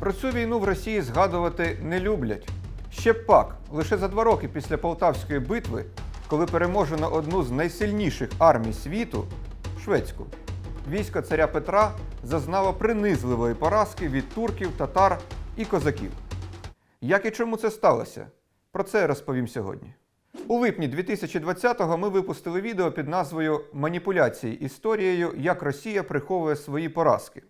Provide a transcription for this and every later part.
Про цю війну в Росії згадувати не люблять. Ще пак, лише за два роки після Полтавської битви, коли переможено одну з найсильніших армій світу шведську, військо царя Петра зазнало принизливої поразки від турків, татар і козаків. Як і чому це сталося? Про це я розповім сьогодні. У липні 2020-го ми випустили відео під назвою Маніпуляції історією, як Росія приховує свої поразки.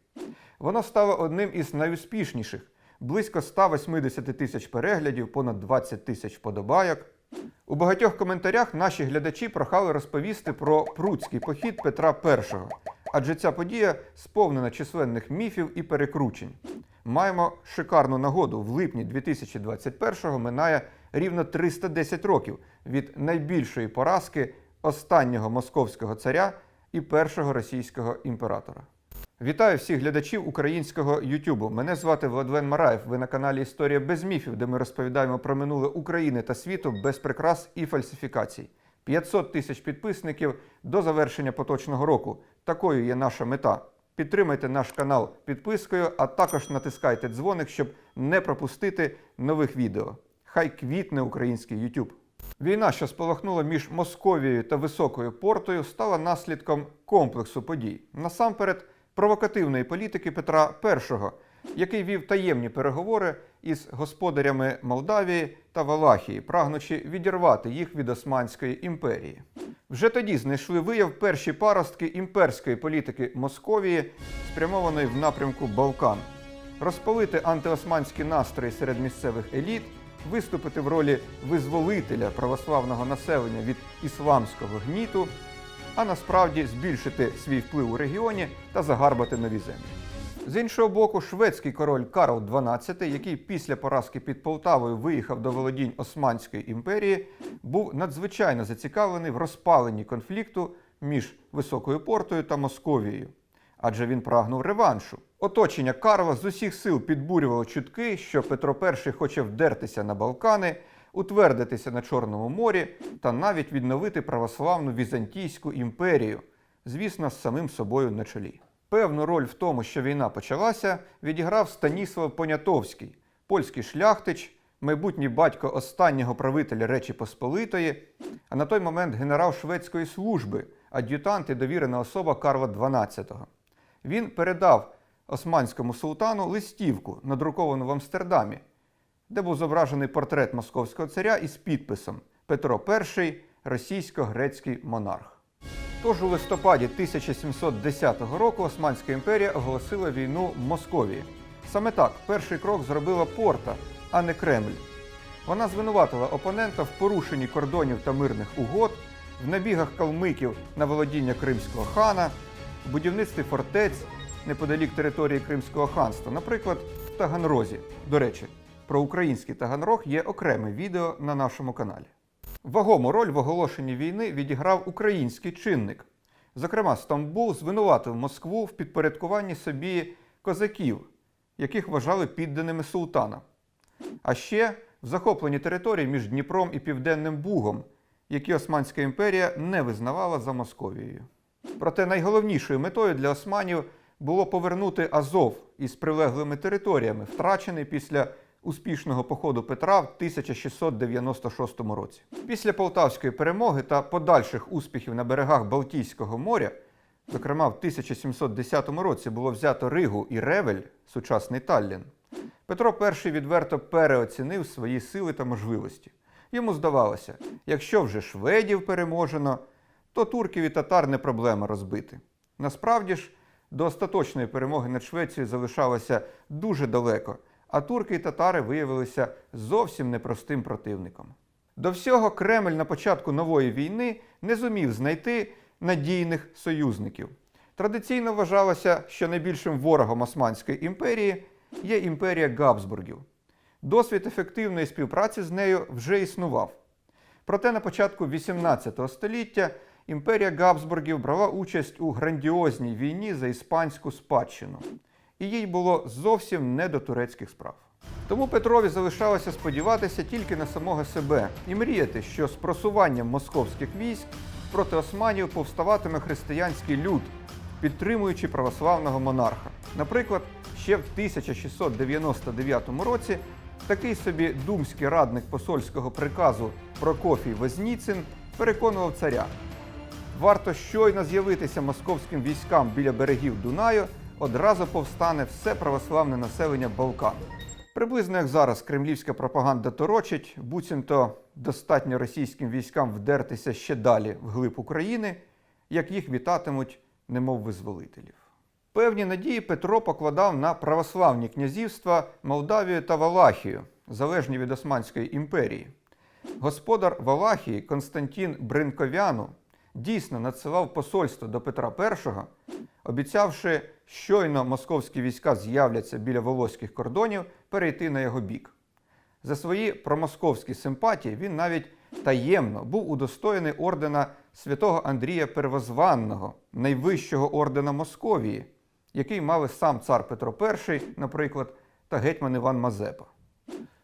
Воно стало одним із найуспішніших близько 180 тисяч переглядів, понад 20 тисяч вподобайок. У багатьох коментарях наші глядачі прохали розповісти про пруцький похід Петра І, адже ця подія сповнена численних міфів і перекручень. Маємо шикарну нагоду. В липні 2021-го минає рівно 310 років від найбільшої поразки останнього московського царя і першого російського імператора. Вітаю всіх глядачів українського Ютубу. Мене звати Владлен Мараєв. Ви на каналі Історія без міфів, де ми розповідаємо про минуле України та світу без прикрас і фальсифікацій. 500 тисяч підписників до завершення поточного року. Такою є наша мета. Підтримайте наш канал підпискою, а також натискайте дзвоник, щоб не пропустити нових відео. Хай квітне український YouTube. Війна, що спалахнула між Московією та Високою Портою, стала наслідком комплексу подій. Насамперед, провокативної політики Петра І, який вів таємні переговори із господарями Молдавії та Валахії, прагнучи відірвати їх від Османської імперії. Вже тоді знайшли вияв перші паростки імперської політики Московії, спрямованої в напрямку Балкан, розпалити антиосманські настрої серед місцевих еліт, виступити в ролі визволителя православного населення від ісламського гніту, а насправді збільшити свій вплив у регіоні та загарбати нові землі. З іншого боку, шведський король Карл XII, який після поразки під Полтавою виїхав до володінь Османської імперії, був надзвичайно зацікавлений в розпаленні конфлікту між Високою Портою та Московією, адже він прагнув реваншу. Оточення Карла з усіх сил підбурювало чутки, що Петро І хоче вдертися на Балкани, утвердитися на Чорному морі та навіть відновити православну Візантійську імперію, звісно, з самим собою на чолі. Певну роль в тому, що війна почалася, відіграв Станіслав Понятовський, польський шляхтич, майбутній батько останнього правителя Речі Посполитої, а на той момент генерал шведської служби, ад'ютант і довірена особа Карла XII. Він передав османському султану листівку, надруковану в Амстердамі, де був зображений портрет московського царя із підписом Петро І російсько-грецький монарх. Тож у листопаді 1710 року Османська імперія оголосила війну Московії. Саме так перший крок зробила Порта, а не Кремль. Вона звинуватила опонента в порушенні кордонів та мирних угод, в набігах калмиків на володіння кримського хана, в будівництві фортець неподалік території Кримського ханства, наприклад, в Таганрозі. До речі, про український Таганрог є окреме відео на нашому каналі. Вагому роль в оголошенні війни відіграв український чинник. Зокрема, Стамбул звинуватив Москву в підпорядкуванні собі козаків, яких вважали підданими султана. А ще в захопленні територій між Дніпром і Південним Бугом, які Османська імперія не визнавала за Московією. Проте найголовнішою метою для османів було повернути Азов із прилеглими територіями, втрачений після успішного походу Петра в 1696 році. Після Полтавської перемоги та подальших успіхів на берегах Балтійського моря, зокрема в 1710 році було взято Ригу і Ревель, сучасний Таллін, Петро І відверто переоцінив свої сили та можливості. Йому здавалося, якщо вже шведів переможено, то турків і татар не проблема розбити. Насправді ж, до остаточної перемоги над Швецією залишалося дуже далеко, а турки і татари виявилися зовсім непростим противником. До всього Кремль на початку нової війни не зумів знайти надійних союзників. Традиційно вважалося, що найбільшим ворогом Османської імперії є імперія Габсбургів. Досвід ефективної співпраці з нею вже існував. Проте на початку XVIII століття імперія Габсбургів брала участь у грандіозній війні за іспанську спадщину, і їй було зовсім не до турецьких справ. Тому Петрові залишалося сподіватися тільки на самого себе і мріяти, що з просуванням московських військ проти османів повставатиме християнський люд, підтримуючи православного монарха. Наприклад, ще в 1699 році такий собі думський радник посольського приказу Прокофій Возніцин переконував царя. Варто щойно з'явитися московським військам біля берегів Дунаю, одразу повстане все православне населення Балкан. Приблизно як зараз кремлівська пропаганда торочить, буцімто достатньо російським військам вдертися ще далі вглиб України, як їх вітатимуть, немов визволителів. Певні надії Петро покладав на православні князівства Молдавію та Валахію, залежні від Османської імперії. Господар Валахії Константін Бринковяну дійсно надсилав посольство до Петра І, обіцявши, щойно московські війська з'являться біля волоських кордонів, перейти на його бік. За свої промосковські симпатії він навіть таємно був удостоєний ордена святого Андрія Первозванного, найвищого ордена Московії, який мали сам цар Петро І, наприклад, та гетьман Іван Мазепа.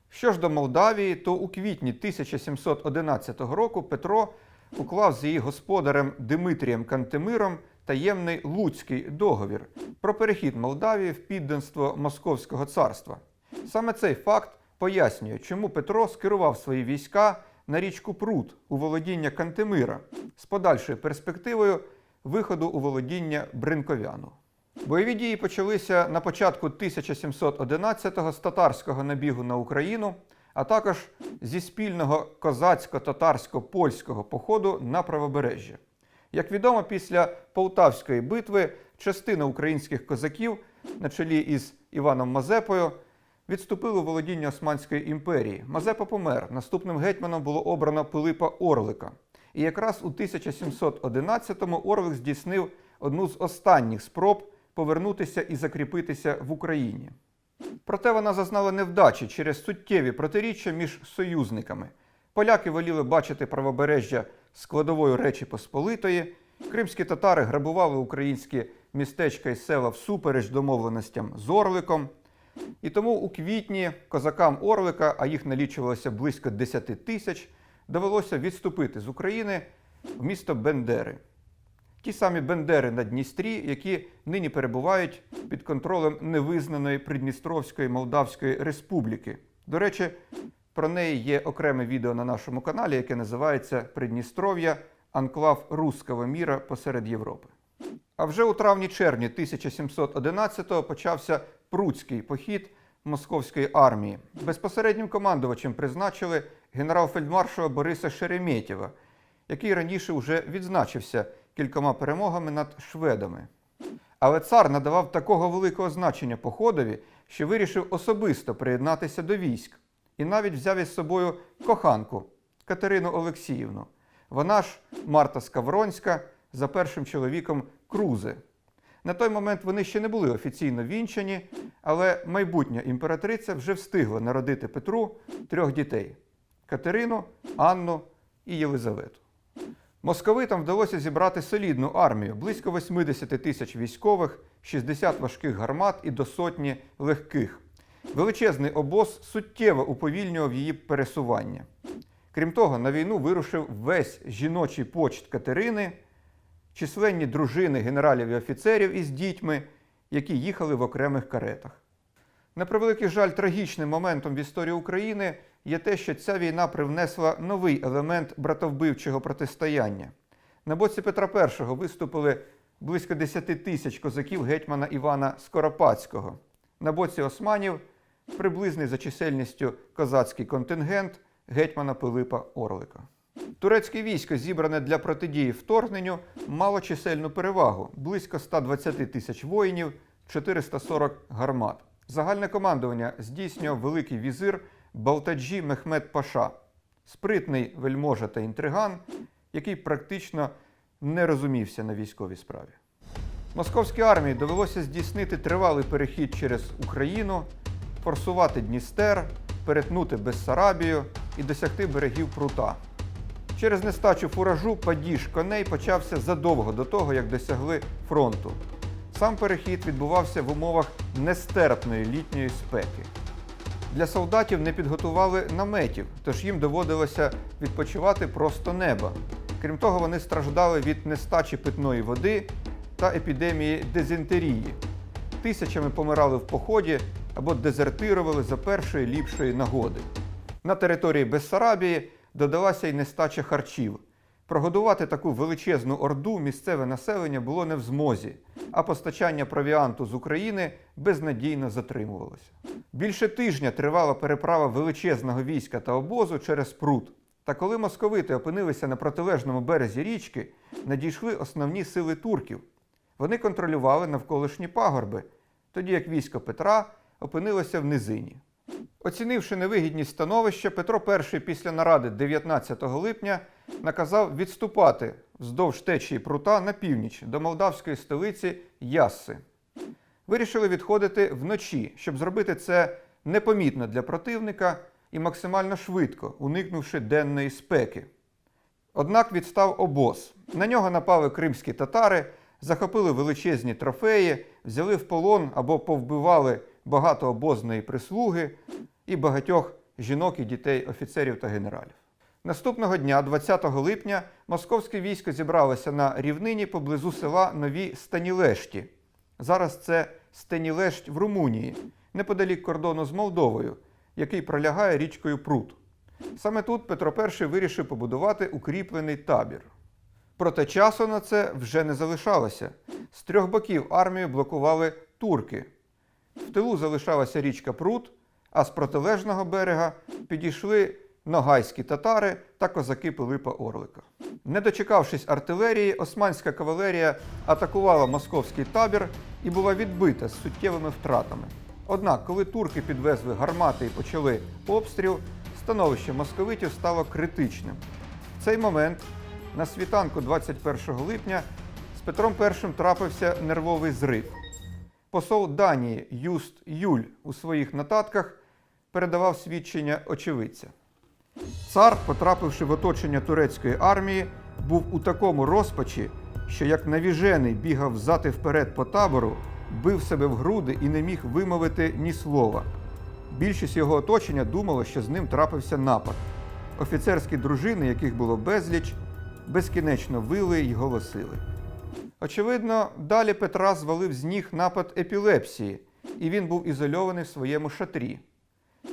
Що ж до Молдавії, то у квітні 1711 року Петро уклав з її господарем Димитрієм Кантемиром таємний Луцький договір про перехід Молдавії в підданство Московського царства. Саме цей факт пояснює, чому Петро скерував свої війська на річку Прут у володіння Кантемира з подальшою перспективою виходу у володіння Бринковяну. Бойові дії почалися на початку 1711-го з татарського набігу на Україну, а також зі спільного козацько-татарсько-польського походу на правобережжя. Як відомо, після Полтавської битви частина українських козаків на чолі із Іваном Мазепою відступили у володіння Османської імперії. Мазепа помер. Наступним гетьманом було обрано Пилипа Орлика. І якраз у 1711-му Орлик здійснив одну з останніх спроб повернутися і закріпитися в Україні. Проте вона зазнала невдачі через суттєві протиріччя між союзниками. Поляки воліли бачити правобережжя складовою Речі Посполитої, кримські татари грабували українські містечка і села всупереч домовленостям з Орликом. І тому у квітні козакам Орлика, а їх налічувалося близько 10 тисяч, довелося відступити з України в місто Бендери. Ті самі Бендери на Дністрі, які нині перебувають під контролем невизнаної Придністровської Молдавської Республіки. До речі, про неї є окреме відео на нашому каналі, яке називається Придністров'я Анклав Руского міра посеред Європи. А вже у травні-червні 1711-го почався Пруцький похід московської армії. Безпосереднім командувачем призначили генерал-фельдмаршала Бориса Шереметєва, який раніше вже відзначився кількома перемогами над шведами. Але цар надавав такого великого значення походові, що вирішив особисто приєднатися до військ і навіть взяв із собою коханку Катерину Олексіївну. Вона ж Марта Скавронська за першим чоловіком Крузи. На той момент вони ще не були офіційно вінчані, але майбутня імператриця вже встигла народити Петру трьох дітей Катерину, Анну і Єлизавету. Московитам вдалося зібрати солідну армію, близько 80 тисяч військових, 60 важких гармат і до сотні легких. Величезний обоз суттєво уповільнював її пересування. Крім того, на війну вирушив весь жіночий почт Катерини, численні дружини генералів і офіцерів із дітьми, які їхали в окремих каретах. На превеликий жаль, трагічним моментом в історії України є те, що ця війна привнесла новий елемент братовбивчого протистояння. На боці Петра І виступили близько 10 тисяч козаків гетьмана Івана Скоропадського. На боці османів приблизний за чисельністю козацький контингент гетьмана Пилипа Орлика. Турецьке військо, зібране для протидії вторгненню, мало чисельну перевагу близько 120 тисяч воїнів, 440 гармат. Загальне командування здійснював великий візир Балтаджі Мехмед Паша, спритний вельможа та інтриган, який практично не розумівся на військовій справі. Московській армії довелося здійснити тривалий перехід через Україну, форсувати Дністер, перетнути Бессарабію і досягти берегів Прута. Через нестачу фуражу падіж коней почався задовго до того, як досягли фронту. Сам перехід відбувався в умовах нестерпної літньої спеки. Для солдатів не підготували наметів, тож їм доводилося відпочивати просто неба. Крім того, вони страждали від нестачі питної води та епідемії дизентерії. Тисячами помирали в поході або дезертирували за першої ліпшої нагоди. На території Бессарабії додалася й нестача харчів. Прогодувати таку величезну орду місцеве населення було не в змозі, а постачання провіанту з України безнадійно затримувалося. Більше тижня тривала переправа величезного війська та обозу через пруд. Та коли московити опинилися на протилежному березі річки, надійшли основні сили турків. Вони контролювали навколишні пагорби, тоді як військо Петра опинилося в низині. Оцінивши невигідність становища, Петро І після наради 19 липня наказав відступати вздовж течії прута на північ до молдавської столиці Ясси. Вирішили відходити вночі, щоб зробити це непомітно для противника і максимально швидко, уникнувши денної спеки. Однак відстав обоз. На нього напали кримські татари, захопили величезні трофеї, взяли в полон або повбивали багато обозної прислуги і багатьох жінок і дітей офіцерів та генералів. Наступного дня, 20 липня, московське військо зібралося на рівнині поблизу села Нові Станілешті. Зараз це Стенілешт в Румунії, неподалік кордону з Молдовою, який пролягає річкою Прут. Саме тут Петро І вирішив побудувати укріплений табір. Проте часу на це вже не залишалося. З трьох боків армію блокували турки. В тилу залишалася річка Прут, а з протилежного берега підійшли ногайські татари та козаки Пилипа Орлика. Не дочекавшись артилерії, османська кавалерія атакувала московський табір і була відбита з суттєвими втратами. Однак, коли турки підвезли гармати і почали обстріл, становище московитів стало критичним. В цей момент, на світанку 21 липня, з Петром І трапився нервовий зрив. Посол Данії Юст Юль у своїх нотатках передавав свідчення очевидця. Цар, потрапивши в оточення турецької армії, був у такому розпачі, що як навіжений бігав взад і вперед по табору, бив себе в груди і не міг вимовити ні слова. Більшість його оточення думало, що з ним трапився напад. Офіцерські дружини, яких було безліч, безкінечно вили й голосили. Очевидно, далі Петра звалив з ніг напад епілепсії, і він був ізольований в своєму шатрі.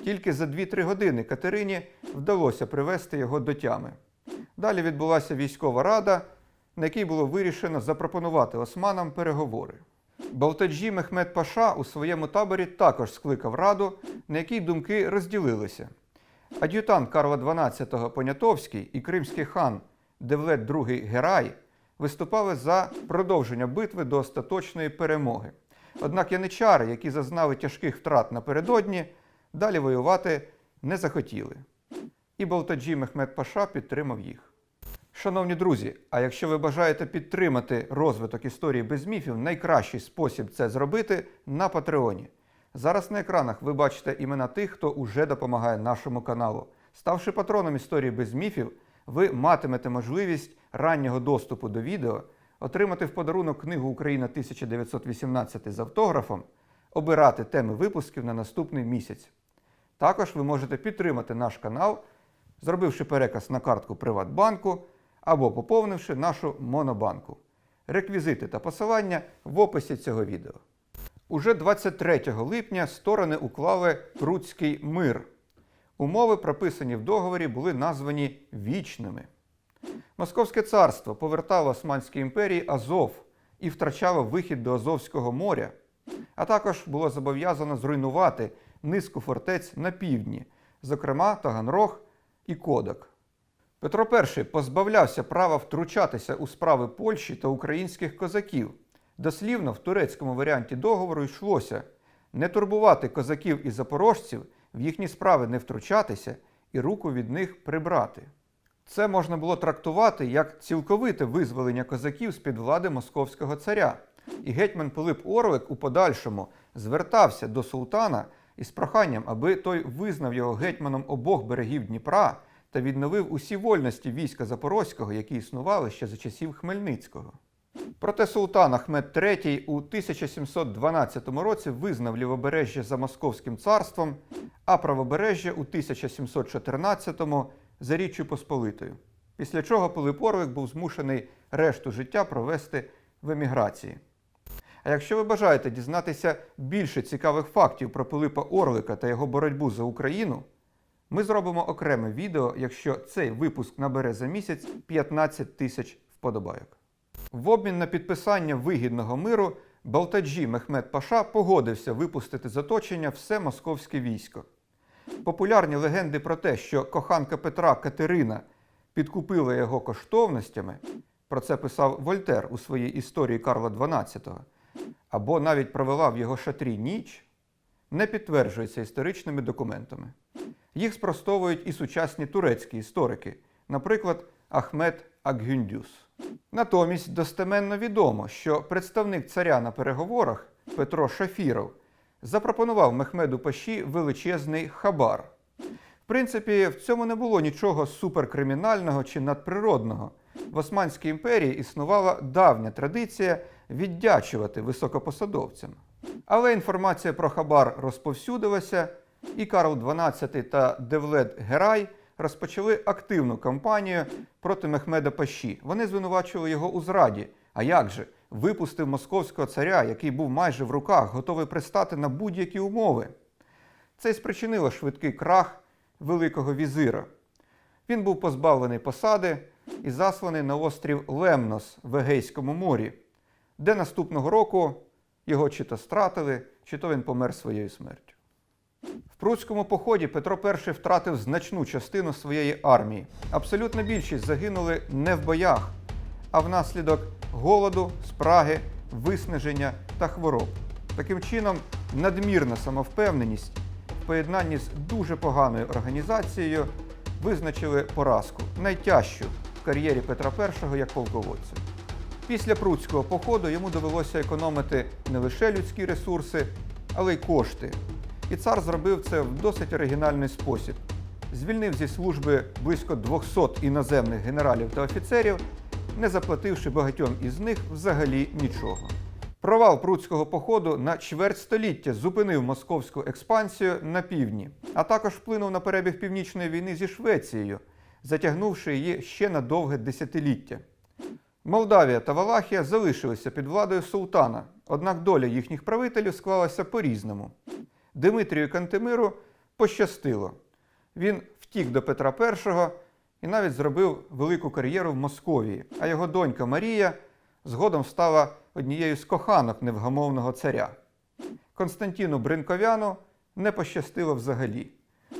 Тільки за 2-3 години Катерині вдалося привести його до тями. Далі відбулася військова рада, на якій було вирішено запропонувати османам переговори. Балтаджі Мехмед Паша у своєму таборі також скликав раду, на якій думки розділилися. Ад'ютант Карла XII Понятовський і кримський хан Девлет II Герай виступали за продовження битви до остаточної перемоги. Однак яничари, які зазнали тяжких втрат напередодні, далі воювати не захотіли. І Балтаджі Мехмед Паша підтримав їх. Шановні друзі, а якщо ви бажаєте підтримати розвиток історії без міфів, найкращий спосіб це зробити на Патреоні. Зараз на екранах ви бачите імена тих, хто уже допомагає нашому каналу. Ставши патроном історії без міфів, ви матимете можливість раннього доступу до відео, отримати в подарунок книгу Україна 1918 з автографом, обирати теми випусків на наступний місяць. Також ви можете підтримати наш канал, зробивши переказ на картку Приватбанку або поповнивши нашу Монобанку. Реквізити та посилання в описі цього відео. Уже 23 липня сторони уклали Прудський мир. Умови, прописані в договорі, були названі вічними. Московське царство повертало Османській імперії Азов і втрачало вихід до Азовського моря, а також було зобов'язано зруйнувати низку фортець на півдні, зокрема Таганрог і Кодак. Петро І позбавлявся права втручатися у справи Польщі та українських козаків. Дослівно в турецькому варіанті договору йшлося не турбувати козаків і запорожців, в їхні справи не втручатися і руку від них прибрати. Це можна було трактувати як цілковите визволення козаків з-під влади московського царя. І гетьман Пилип Орлик у подальшому звертався до султана із проханням, аби той визнав його гетьманом обох берегів Дніпра та відновив усі вольності війська Запорозького, які існували ще за часів Хмельницького. Проте султан Ахмед III у 1712 році визнав лівобережжя за Московським царством, а правобережжя у 1714 за Річчю Посполитою. Після чого Пилип Орлик був змушений решту життя провести в еміграції. А якщо ви бажаєте дізнатися більше цікавих фактів про Пилипа Орлика та його боротьбу за Україну, ми зробимо окреме відео, якщо цей випуск набере за місяць 15 тисяч вподобайок. В обмін на підписання вигідного миру Балтаджі Мехмед Паша погодився випустити з оточення все московське військо. Популярні легенди про те, що коханка Петра Катерина підкупила його коштовностями, про це писав Вольтер у своїй історії Карла XII, або навіть провела в його шатрі ніч, не підтверджується історичними документами. Їх спростовують і сучасні турецькі історики, наприклад, Ахмед Акгюндюс. Натомість достеменно відомо, що представник царя на переговорах Петро Шафіров запропонував Мехмеду Паші величезний хабар. В принципі, в цьому не було нічого суперкримінального чи надприродного. В Османській імперії існувала давня традиція віддячувати високопосадовцям. Але інформація про хабар розповсюдилася, і Карл XII та Девлет Герай розпочали активну кампанію проти Мехмеда Паші. Вони звинувачували його у зраді. А як же? Випустив московського царя, який був майже в руках, готовий пристати на будь-які умови. Це й спричинило швидкий крах Великого візира. Він був позбавлений посади і засланий на острів Лемнос в Егейському морі, де наступного року його чи то стратили, чи то він помер своєю смертю. В Пруцькому поході Петро І втратив значну частину своєї армії. Абсолютна більшість загинули не в боях, а внаслідок голоду, спраги, виснаження та хвороб. Таким чином, надмірна самовпевненість в поєднанні з дуже поганою організацією визначили поразку, найтяжчу в кар'єрі Петра І як полководця. Після Пруцького походу йому довелося економити не лише людські ресурси, але й кошти. І цар зробив це в досить оригінальний спосіб. Звільнив зі служби близько 200 іноземних генералів та офіцерів, не заплативши багатьом із них взагалі нічого. Провал пруцького походу на чверть століття зупинив московську експансію на півдні, а також вплинув на перебіг північної війни зі Швецією, затягнувши її ще на довге десятиліття. Молдавія та Валахія залишилися під владою султана, однак доля їхніх правителів склалася по-різному. Димитрію Кантемиру пощастило. Він втік до Петра І і навіть зробив велику кар'єру в Московії, а його донька Марія згодом стала однією з коханок невгамовного царя. Константіну Бринковяну не пощастило взагалі.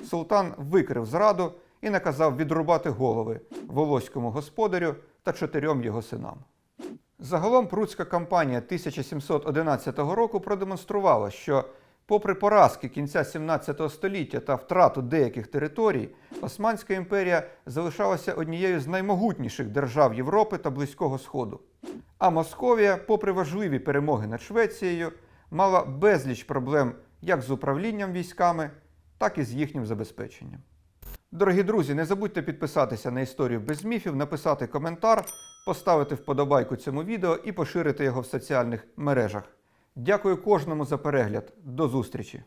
Султан викрив зраду і наказав відрубати голови волоському господарю та чотирьом його синам. Загалом пруцька кампанія 1711 року продемонструвала, що, попри поразки кінця 17 століття та втрату деяких територій, Османська імперія залишалася однією з наймогутніших держав Європи та Близького Сходу. А Московія, попри важливі перемоги над Швецією, мала безліч проблем як з управлінням військами, так і з їхнім забезпеченням. Дорогі друзі, не забудьте підписатися на історію без міфів, написати коментар, поставити вподобайку цьому відео і поширити його в соціальних мережах. Дякую кожному за перегляд. До зустрічі!